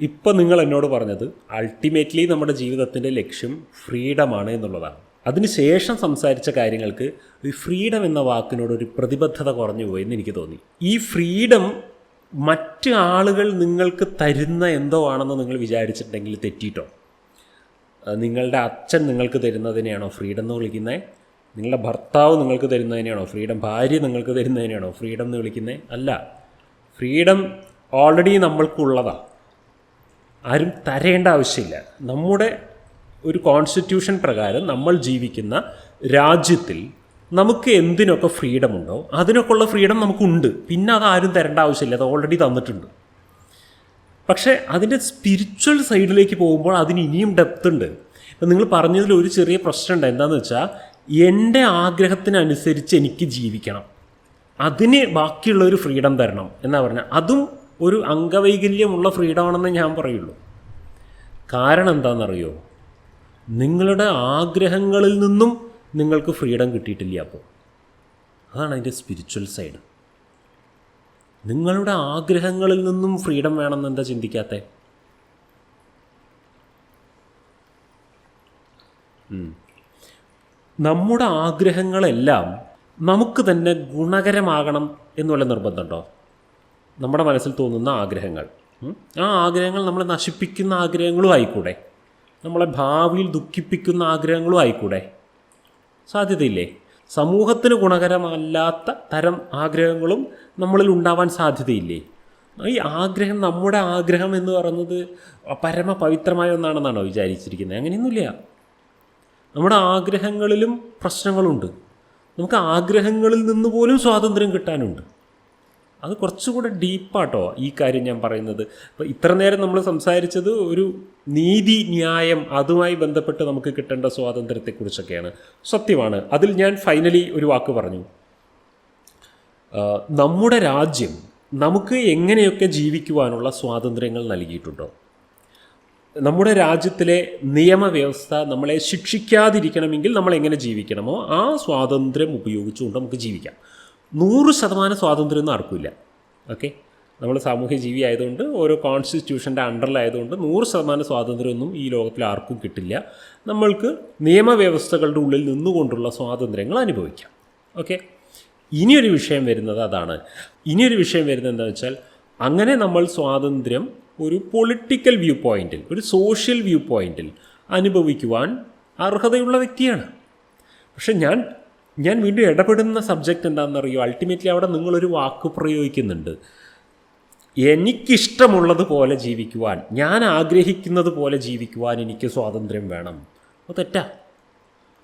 ഇപ്പം നിങ്ങൾ എന്നോട് പറഞ്ഞത് അൾട്ടിമേറ്റ്ലി നമ്മുടെ ജീവിതത്തിന്റെ ലക്ഷ്യം ഫ്രീഡമാണ് എന്നുള്ളതാണ്. അതിനുശേഷം സംസാരിച്ച കാര്യങ്ങൾക്ക് ഈ ഫ്രീഡം എന്ന വാക്കിനോട് ഒരു പ്രതിബദ്ധത കുറഞ്ഞു പോയെന്ന് എനിക്ക് തോന്നി. ഈ ഫ്രീഡം മറ്റ് ആളുകൾ നിങ്ങൾക്ക് തരുന്ന എന്തോ ആണെന്ന് നിങ്ങൾ വിചാരിച്ചിട്ടുണ്ടെങ്കിൽ തെറ്റിയിട്ടോ നിങ്ങളുടെ അച്ഛൻ നിങ്ങൾക്ക് തരുന്നതിനെയാണോ ഫ്രീഡം എന്ന് വിളിക്കുന്നത് നിങ്ങളുടെ ഭർത്താവ് നിങ്ങൾക്ക് തരുന്നതിനെയാണോ ഫ്രീഡം? ഭാര്യ നിങ്ങൾക്ക് തരുന്നതിനെയാണോ ഫ്രീഡം എന്ന് വിളിക്കുന്നത് അല്ല. ഫ്രീഡം ഓൾറെഡി നമ്മൾക്കുള്ളതാണ് ആരും തരേണ്ട ആവശ്യമില്ല. നമ്മുടെ ഒരു കോൺസ്റ്റിറ്റ്യൂഷൻ പ്രകാരം നമ്മൾ ജീവിക്കുന്ന രാജ്യത്തിൽ നമുക്ക് എന്തിനൊക്കെ ഫ്രീഡം ഉണ്ടോ അതിനൊക്കെ ഉള്ള ഫ്രീഡം നമുക്കുണ്ട്. പിന്നെ അത് ആരും തരേണ്ട ആവശ്യമില്ല. അത് ഓൾറെഡി തന്നിട്ടുണ്ട്. പക്ഷേ അതിന്റെ സ്പിരിച്വൽ സൈഡിലേക്ക് പോകുമ്പോൾ അതിന് ഇനിയും ഡെപ്ത് ഉണ്ട്. നിങ്ങൾ പറഞ്ഞതിൽ ഒരു ചെറിയ പ്രശ്നമുണ്ട് എന്താണെന്ന് വെച്ചാൽ എന്റെ ആഗ്രഹത്തിനനുസരിച്ച് എനിക്ക് ജീവിക്കണം. അതിന് ബാക്കിയുള്ളൊരു ഫ്രീഡം തരണം എന്നാ പറഞ്ഞാൽ അതും ഒരു അംഗവൈകല്യമുള്ള ഫ്രീഡമാണെന്ന് ഞാൻ പറയുള്ളൂ. കാരണം എന്താണെന്നറിയോ? നിങ്ങളുടെ ആഗ്രഹങ്ങളിൽ നിന്നും നിങ്ങൾക്ക് ഫ്രീഡം കിട്ടിയിട്ടില്ല അപ്പോൾ. അതാണ് അതിന്റെ സ്പിരിച്വൽ സൈഡ് നിങ്ങളുടെ ആഗ്രഹങ്ങളിൽ നിന്നും ഫ്രീഡം വേണമെന്ന് എന്താ ചിന്തിക്കാത്ത. നമ്മുടെ ആഗ്രഹങ്ങളെല്ലാം നമുക്ക് തന്നെ ഗുണകരമാകണം എന്നുള്ള നിർബന്ധമുണ്ടോ? നമ്മുടെ മനസ്സിൽ തോന്നുന്ന ആഗ്രഹങ്ങൾ. ആ ആഗ്രഹങ്ങൾ നമ്മളെ നശിപ്പിക്കുന്ന ആഗ്രഹങ്ങളും ആയിക്കൂടെ? നമ്മളെ ഭാവിയിൽ ദുഃഖിപ്പിക്കുന്ന ആഗ്രഹങ്ങളും ആയിക്കൂടെ? സാധ്യതയില്ലേ? സമൂഹത്തിന് ഗുണകരമല്ലാത്ത തരം ആഗ്രഹങ്ങളും നമ്മളിൽ ഉണ്ടാവാൻ സാധ്യതയില്ലേ? ഈ ആഗ്രഹം നമ്മുടെ ആഗ്രഹം എന്ന് പറയുന്നത് പരമപവിത്രമായ ഒന്നാണെന്നാണോ വിചാരിച്ചിരിക്കുന്നത്? അങ്ങനെയൊന്നുമില്ല. നമ്മുടെ ആഗ്രഹങ്ങളിലും പ്രശ്നങ്ങളുണ്ട്. നമുക്ക് ആഗ്രഹങ്ങളിൽ നിന്ന് പോലും സ്വാതന്ത്ര്യം കിട്ടാനുണ്ട്. അത് കുറച്ചുകൂടെ ഡീപ്പാട്ടോ ഈ കാര്യം ഞാൻ പറയുന്നത്. അപ്പോൾ ഇത്ര നേരം നമ്മൾ സംസാരിച്ചത് ഒരു നീതി ന്യായം അതുമായി ബന്ധപ്പെട്ട് നമുക്ക് കിട്ടേണ്ട സ്വാതന്ത്ര്യത്തെക്കുറിച്ചൊക്കെയാണ്. സത്യമാണ്. അതിൽ ഞാൻ ഫൈനലി ഒരു വാക്ക് പറഞ്ഞു. നമ്മുടെ രാജ്യം നമുക്ക് എങ്ങനെയൊക്കെ ജീവിക്കുവാനുള്ള സ്വാതന്ത്ര്യങ്ങൾ നൽകിയിട്ടുണ്ടോ? നമ്മുടെ രാജ്യത്തിലെ നിയമവ്യവസ്ഥ നമ്മളെ ശിക്ഷിക്കാതിരിക്കണമെങ്കിൽ നമ്മൾ എങ്ങനെ ജീവിക്കണമോ ആ സ്വാതന്ത്ര്യം ഉപയോഗിച്ചുകൊണ്ട് നമുക്ക് ജീവിക്കാം. നൂറ് ശതമാനം സ്വാതന്ത്ര്യമൊന്നും ആർക്കുമില്ല ഓക്കെ? നമ്മൾ സാമൂഹ്യ ജീവി ആയതുകൊണ്ട് ഓരോ കോൺസ്റ്റിറ്റ്യൂഷന്റെ അണ്ടറിലായതുകൊണ്ട് നൂറ് ശതമാനം സ്വാതന്ത്ര്യമൊന്നും ഈ ലോകത്തിൽ ആർക്കും കിട്ടില്ല. നമ്മൾക്ക് നിയമവ്യവസ്ഥകളുടെ ഉള്ളിൽ നിന്നുകൊണ്ടുള്ള സ്വാതന്ത്ര്യങ്ങൾ അനുഭവിക്കാം. ഓക്കെ? ഇനിയൊരു വിഷയം വരുന്നത് അതാണ്. ഇനിയൊരു വിഷയം വരുന്നത് എന്താണെന്ന് വെച്ചാൽ അങ്ങനെ നമ്മൾ സ്വാതന്ത്ര്യം ഒരു പൊളിറ്റിക്കൽ വ്യൂ പോയിന്റിൽ ഒരു സോഷ്യൽ വ്യൂ പോയിന്റിൽ അനുഭവിക്കുവാൻ അർഹതയുള്ള വ്യക്തിയാണ്. പക്ഷെ ഞാൻ ഞാൻ വീണ്ടും ഇടപെടുന്ന സബ്ജക്റ്റ് എന്താണെന്നറിയോ? അൾട്ടിമേറ്റ്ലി അവിടെ നിങ്ങളൊരു വാക്ക് പ്രയോഗിക്കുന്നുണ്ട്. എനിക്കിഷ്ടമുള്ളത് പോലെ ജീവിക്കുവാൻ ഞാൻ ആഗ്രഹിക്കുന്നത് പോലെ ജീവിക്കുവാൻ എനിക്ക് സ്വാതന്ത്ര്യം വേണം. അപ്പോൾ തെറ്റാ.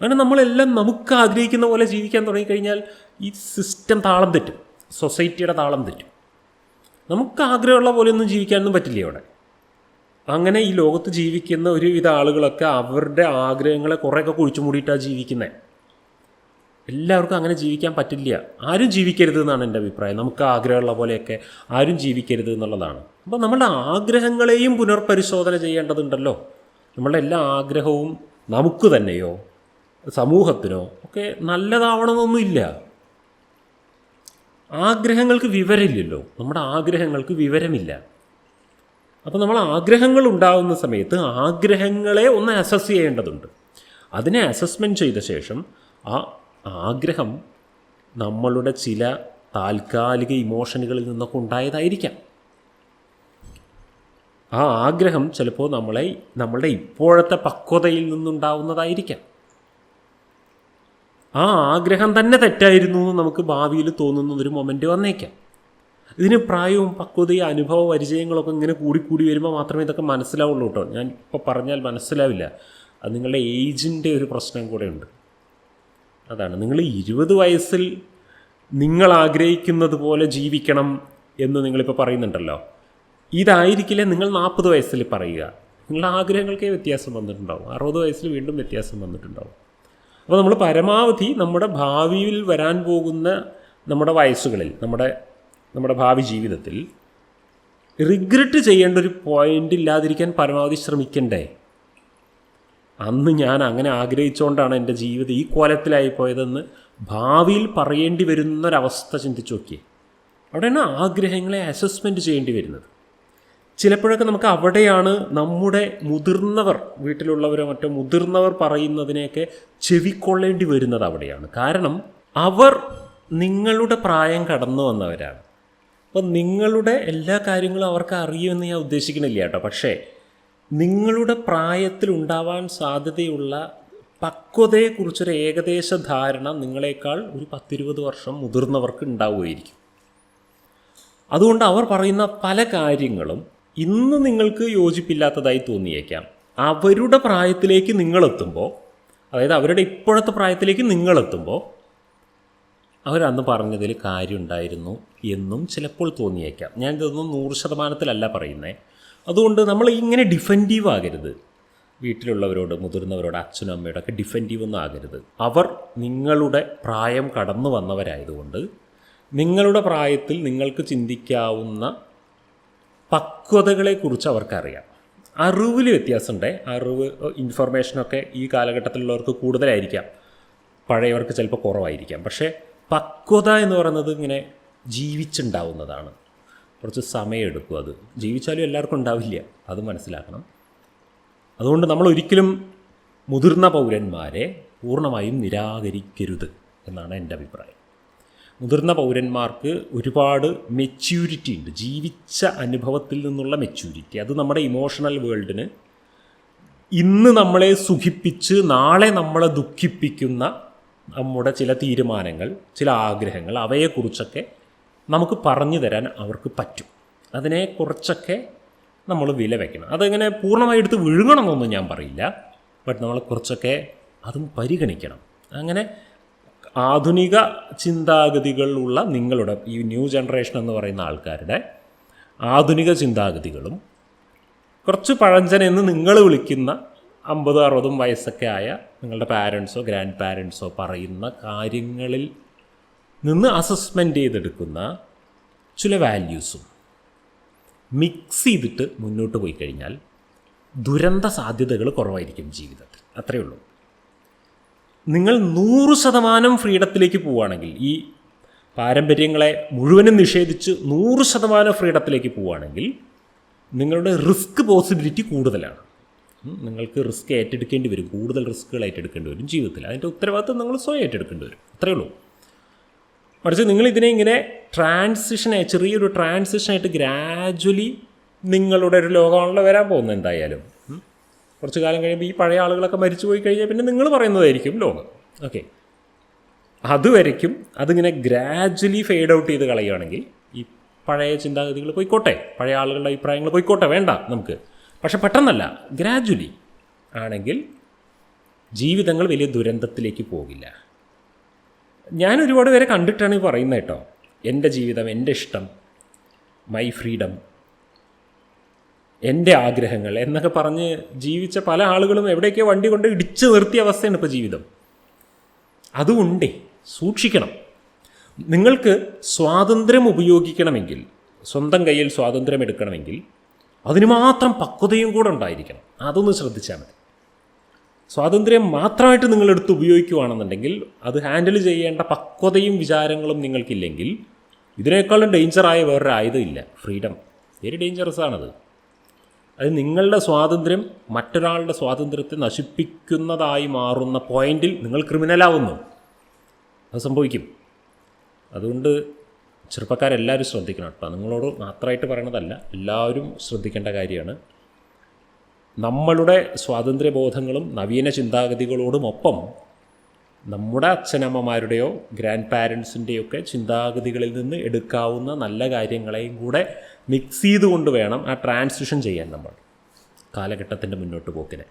അങ്ങനെ നമ്മളെല്ലാം നമുക്ക് ആഗ്രഹിക്കുന്ന പോലെ ജീവിക്കാൻ തുടങ്ങിക്കഴിഞ്ഞാൽ ഈ സിസ്റ്റം താളം തെറ്റും. സൊസൈറ്റിയുടെ താളം തെറ്റും. നമുക്ക് ആഗ്രഹമുള്ള പോലെയൊന്നും ജീവിക്കാനൊന്നും പറ്റില്ല അവിടെ അങ്ങനെ ഈ ലോകത്ത് ജീവിക്കുന്ന ഒരുവിധ ആളുകളൊക്കെ അവരുടെ ആഗ്രഹങ്ങളെ കുറേയൊക്കെ കുഴിച്ചു മൂടിയിട്ടാണ് ജീവിക്കുന്നത് എല്ലാവർക്കും അങ്ങനെ ജീവിക്കാൻ പറ്റില്ല. ആരും ജീവിക്കരുത് എന്നാണ് എന്റെ അഭിപ്രായം. നമുക്ക് ആഗ്രഹമുള്ള പോലെയൊക്കെ ആരും ജീവിക്കരുത് എന്നുള്ളതാണ്. അപ്പോൾ നമ്മളുടെ ആഗ്രഹങ്ങളെയും പുനർപരിശോധന ചെയ്യേണ്ടതുണ്ടല്ലോ. നമ്മളുടെ എല്ലാ ആഗ്രഹവും നമുക്ക് തന്നെയോ? സമൂഹത്തിനോ? ഒക്കെ നല്ലതാവണമെന്നൊന്നുമില്ല ആഗ്രഹങ്ങൾക്ക് വിവരമില്ലല്ലോ. നമ്മുടെ ആഗ്രഹങ്ങൾക്ക് വിവരമില്ല. അപ്പോൾ നമ്മൾ ആഗ്രഹങ്ങൾ ഉണ്ടാകുന്ന സമയത്ത് ആഗ്രഹങ്ങളെ ഒന്ന് അസസ് ചെയ്യേണ്ടതുണ്ട്. അതിനെ അസസ്മെന്റ് ചെയ്ത ശേഷം ആ ആഗ്രഹം നമ്മളുടെ ചില താൽക്കാലിക ഇമോഷനുകളിൽ നിന്നൊക്കെ ഉണ്ടായതായിരിക്കാം. ആ ആഗ്രഹം ചിലപ്പോൾ നമ്മളെ നമ്മളുടെ ഇപ്പോഴത്തെ പക്വതയിൽ നിന്നുണ്ടാവുന്നതായിരിക്കാം. ആ ആഗ്രഹം തന്നെ തെറ്റായിരുന്നു എന്ന് നമുക്ക് ഭാവിയിൽ തോന്നുന്ന ഒരു മൊമെന്റ് വന്നേക്കാം. ഇതിന് പ്രായവും പക്വതയും അനുഭവ പരിചയങ്ങളൊക്കെ ഇങ്ങനെ കൂടിക്കൂടി വരുമ്പോൾ മാത്രമേ ഇതൊക്കെ മനസ്സിലാവുള്ളൂ കേട്ടോ. ഞാൻ ഇപ്പോൾ പറഞ്ഞാൽ മനസ്സിലാവില്ല. അത് നിങ്ങളുടെ ഏജിന്റെ ഒരു പ്രശ്നം കൂടെ ഉണ്ട് അതാണ്. നിങ്ങൾ ഇരുപത് വയസ്സിൽ നിങ്ങൾ ആഗ്രഹിക്കുന്നത് പോലെ ജീവിക്കണം എന്ന് നിങ്ങളിപ്പോൾ പറയുന്നുണ്ടല്ലോ. ഇതായിരിക്കില്ല നിങ്ങൾ നാൽപ്പത് വയസ്സിൽ പറയുക. നിങ്ങളുടെ ആഗ്രഹങ്ങൾക്കേ വ്യത്യാസം വന്നിട്ടുണ്ടാവും. അറുപത് വയസ്സിൽ വീണ്ടും വ്യത്യാസം വന്നിട്ടുണ്ടാവും. അപ്പോൾ നമ്മൾ പരമാവധി നമ്മുടെ ഭാവിയിൽ വരാൻ പോകുന്ന നമ്മുടെ വയസ്സുകളിൽ നമ്മുടെ നമ്മുടെ ഭാവി ജീവിതത്തിൽ റിഗ്രറ്റ് ചെയ്യേണ്ട ഒരു പോയിന്റ് ഇല്ലാതിരിക്കാൻ പരമാവധി ശ്രമിക്കണ്ടേ? അന്ന് ഞാൻ അങ്ങനെ ആഗ്രഹിച്ചുകൊണ്ടാണ് എന്റെ ജീവിതം ഈ കോലത്തിലായി പോയതെന്ന് ഭാവിയിൽ പറയേണ്ടി വരുന്നൊരവസ്ഥ ചിന്തിച്ചു നോക്കിയേ. അവിടെയാണ് ആഗ്രഹങ്ങളെ അസസ്മെന്റ് ചെയ്യേണ്ടി വരുന്നത്. ചിലപ്പോഴൊക്കെ നമുക്ക് അവിടെയാണ് നമ്മുടെ മുതിർന്നവർ വീട്ടിലുള്ളവരോ മറ്റോ മുതിർന്നവർ പറയുന്നതിനെയൊക്കെ ചെവിക്കൊള്ളേണ്ടി വരുന്നത് അവിടെയാണ്. കാരണം അവർ നിങ്ങളുടെ പ്രായം കടന്നു വന്നവരാണ്. അപ്പം നിങ്ങളുടെ എല്ലാ കാര്യങ്ങളും അവർക്ക് അറിയുമെന്ന് ഞാൻ ഉദ്ദേശിക്കണില്ല കേട്ടോ. പക്ഷേ നിങ്ങളുടെ പ്രായത്തിൽ ഉണ്ടാവാൻ സാധ്യതയുള്ള പക്വതയെക്കുറിച്ചൊരു ഏകദേശ ധാരണ നിങ്ങളെക്കാൾ ഒരു പത്തിരുപത് വർഷം മുതിർന്നവർക്ക് ഉണ്ടാവുമായിരിക്കും. അതുകൊണ്ട് അവർ പറയുന്ന പല കാര്യങ്ങളും ഇന്ന് നിങ്ങൾക്ക് യോജിപ്പില്ലാത്തതായി തോന്നിയേക്കാം. അവരുടെ പ്രായത്തിലേക്ക് നിങ്ങളെത്തുമ്പോൾ അതായത് അവരുടെ ഇപ്പോഴത്തെ പ്രായത്തിലേക്ക് നിങ്ങളെത്തുമ്പോൾ അവരന്ന് പറഞ്ഞതിൽ കാര്യമുണ്ടായിരുന്നു എന്നും ചിലപ്പോൾ തോന്നിയേക്കാം. ഞാൻ ഇതൊന്നും നൂറ് ശതമാനത്തിലല്ല പറയുന്നത് അതുകൊണ്ട് നമ്മൾ ഇങ്ങനെ ഡിഫെന്റീവ് ആകരുത്. വീട്ടിലുള്ളവരോട് മുതിർന്നവരോട് അച്ഛനും അമ്മയോടൊക്കെ ഡിഫെന്റീവ് ഒന്നും ആകരുത്. അവർ നിങ്ങളുടെ പ്രായം കടന്നു വന്നവരായതുകൊണ്ട് നിങ്ങളുടെ പ്രായത്തിൽ നിങ്ങൾക്ക് ചിന്തിക്കാവുന്ന പക്വതകളെക്കുറിച്ച് അവർക്കറിയാം. അറിവിൽ വ്യത്യാസമുണ്ട്. അറിവ് ഇൻഫർമേഷനൊക്കെ ഈ കാലഘട്ടത്തിലുള്ളവർക്ക് കൂടുതലായിരിക്കാം. പഴയവർക്ക് ചിലപ്പോൾ കുറവായിരിക്കാം. പക്ഷേ പക്വത എന്ന് പറയുന്നത് ഇങ്ങനെ ജീവിച്ചുണ്ടാവുന്നതാണ്. കുറച്ച് സമയമെടുക്കും അത്. ജീവിച്ചാലും എല്ലാവർക്കും ഉണ്ടാവില്ല. അത് മനസ്സിലാക്കണം. അതുകൊണ്ട് നമ്മൾ ഒരിക്കലും മുതിർന്ന പൗരന്മാരെ പൂർണമായും നിരാകരിക്കരുത് എന്നാണ് എന്റെ അഭിപ്രായം. മുതിർന്ന പൗരന്മാർക്ക് ഒരുപാട് മെച്യൂരിറ്റി ഉണ്ട്. ജീവിച്ച അനുഭവത്തിൽ നിന്നുള്ള മെച്യൂരിറ്റി അത് നമ്മുടെ ഇമോഷണൽ വേൾഡിന് ഇന്ന് നമ്മളെ സുഖിപ്പിച്ച് നാളെ നമ്മളെ ദുഃഖിപ്പിക്കുന്ന നമ്മുടെ ചില തീരുമാനങ്ങൾ ചില ആഗ്രഹങ്ങൾ അവയെക്കുറിച്ചൊക്കെ നമുക്ക് പറഞ്ഞു തരാൻ അവർക്ക് പറ്റും. അതിനെ കുറച്ചൊക്കെ നമ്മൾ വില വയ്ക്കണം അതങ്ങനെ പൂർണമായി എടുത്ത് വിഴുങ്ങണമെന്നൊന്നും ഞാൻ പറയില്ല. ബട്ട് നമ്മൾ കുറച്ചൊക്കെ അതും പരിഗണിക്കണം. അങ്ങനെ ആധുനിക ചിന്താഗതികളുള്ള നിങ്ങളുടെ ഈ ന്യൂ ജനറേഷൻ എന്ന് പറയുന്ന ആൾക്കാരുടെ ആധുനിക ചിന്താഗതികളും കുറച്ച് പഴഞ്ചനെന്ന് നിങ്ങൾ വിളിക്കുന്ന അമ്പതും അറുപതും വയസ്സൊക്കെ ആയ നിങ്ങളുടെ പാരൻസോ ഗ്രാൻഡ് പാരൻസോ പറയുന്ന കാര്യങ്ങളിൽ നിന്ന് അസസ്മെന്റ് ചെയ്തെടുക്കുന്ന ചില വാല്യൂസും മിക്സ് ചെയ്തിട്ട് മുന്നോട്ട് പോയി കഴിഞ്ഞാൽ ദുരന്ത സാധ്യതകൾ കുറവായിരിക്കും ജീവിതത്തിൽ. അത്രയേ ഉള്ളൂ. നിങ്ങൾ നൂറ് ശതമാനം ഫ്രീഡത്തിലേക്ക് പോവുകയാണെങ്കിൽ ഈ പാരമ്പര്യങ്ങളെ മുഴുവനും നിഷേധിച്ച് നൂറ് ശതമാനം ഫ്രീഡത്തിലേക്ക് പോവുകയാണെങ്കിൽ നിങ്ങളുടെ റിസ്ക് പോസിബിലിറ്റി കൂടുതലാണ്. നിങ്ങൾക്ക് റിസ്ക് ഏറ്റെടുക്കേണ്ടി വരും. കൂടുതൽ റിസ്ക്കുകൾ ഏറ്റെടുക്കേണ്ടി വരും ജീവിതത്തിൽ. അതിന്റെ ഉത്തരവാദിത്വം നിങ്ങൾ സ്വയം ഏറ്റെടുക്കേണ്ടി വരും. അത്രയേ ഉള്ളൂ. മറിച്ച് നിങ്ങൾ ഇതിനെ ഇങ്ങനെ ട്രാൻസിഷനായി ചെറിയൊരു ട്രാൻസിഷനായിട്ട് ഗ്രാജ്വലി നിങ്ങളുടെ ഒരു ലോകമാണല്ലോ വരാൻ പോകുന്നത് എന്തായാലും. കുറച്ച് കാലം കഴിയുമ്പോൾ ഈ പഴയ ആളുകളൊക്കെ മരിച്ചു പോയി കഴിഞ്ഞാൽ പിന്നെ നിങ്ങൾ പറയുന്നതായിരിക്കും ലോകം. ഓക്കെ അതുവരയ്ക്കും അതിങ്ങനെ ഗ്രാജ്വലി ഫെയ്ഡ് ഔട്ട് ചെയ്ത് കളയുകയാണെങ്കിൽ ഈ പഴയ ചിന്താഗതികൾ പോയിക്കോട്ടെ പഴയ ആളുകളുടെ അഭിപ്രായങ്ങൾ പോയിക്കോട്ടെ വേണ്ട നമുക്ക്. പക്ഷെ പെട്ടെന്നല്ല ഗ്രാജ്വലി ആണെങ്കിൽ ജീവിതങ്ങൾ വലിയ ദുരന്തത്തിലേക്ക് പോകില്ല. ഞാൻ ഒരുപാട് പേരെ കണ്ടിട്ടാണ് ഈ പറയുന്നത് കേട്ടോ. എന്റെ ജീവിതം എന്റെ ഇഷ്ടം മൈ ഫ്രീഡം എന്റെ ആഗ്രഹങ്ങൾ എന്നൊക്കെ പറഞ്ഞ് ജീവിച്ച പല ആളുകളും എവിടെയൊക്കെയോ വണ്ടി കൊണ്ട് ഇടിച്ചു നിർത്തിയ അവസ്ഥയാണ് ഇപ്പോൾ ജീവിതം. അതുകൊണ്ടേ സൂക്ഷിക്കണം. നിങ്ങൾക്ക് സ്വാതന്ത്ര്യം ഉപയോഗിക്കണമെങ്കിൽ സ്വന്തം കയ്യിൽ സ്വാതന്ത്ര്യം എടുക്കണമെങ്കിൽ അതിന് മാത്രം പക്വതയും കൂടെ ഉണ്ടായിരിക്കണം. അതൊന്ന് ശ്രദ്ധിച്ചാൽ മതി. സ്വാതന്ത്ര്യം മാത്രമായിട്ട് നിങ്ങളെടുത്ത് ഉപയോഗിക്കുകയാണെന്നുണ്ടെങ്കിൽ അത് ഹാൻഡിൽ ചെയ്യേണ്ട പക്വതയും വിചാരങ്ങളും നിങ്ങൾക്കില്ലെങ്കിൽ ഇതിനേക്കാളും ഡേഞ്ചറായ വേറൊരു ഇല്ല. ഫ്രീഡം. വെരി ഡേഞ്ചറസ് ആണത്. അത് നിങ്ങളുടെ സ്വാതന്ത്ര്യം മറ്റൊരാളുടെ സ്വാതന്ത്ര്യത്തെ നശിപ്പിക്കുന്നതായി മാറുന്ന പോയിന്റിൽ നിങ്ങൾ ക്രിമിനലാവുന്നു അത് സംഭവിക്കും. അതുകൊണ്ട് ചെറുപ്പക്കാരെല്ലാവരും ശ്രദ്ധിക്കണം കേട്ടോ. നിങ്ങളോട് മാത്രമായിട്ട് പറയണതല്ല എല്ലാവരും ശ്രദ്ധിക്കേണ്ട കാര്യമാണ്. നമ്മളുടെ സ്വാതന്ത്ര്യബോധങ്ങളും നവീന ചിന്താഗതികളോടും ഒപ്പം നമ്മുടെ അച്ഛനമ്മമാരുടെയോ ഗ്രാൻഡ് പാരൻസിന്റെയൊക്കെ ചിന്താഗതികളിൽ നിന്ന് എടുക്കാവുന്ന നല്ല കാര്യങ്ങളെയും കൂടെ മിക്സ് ചെയ്തുകൊണ്ട് വേണം ആ ട്രാൻസിഷൻ ചെയ്യാൻ നമ്മൾ കാലഘട്ടത്തിന്റെ മുന്നോട്ട് പോക്കിനെ.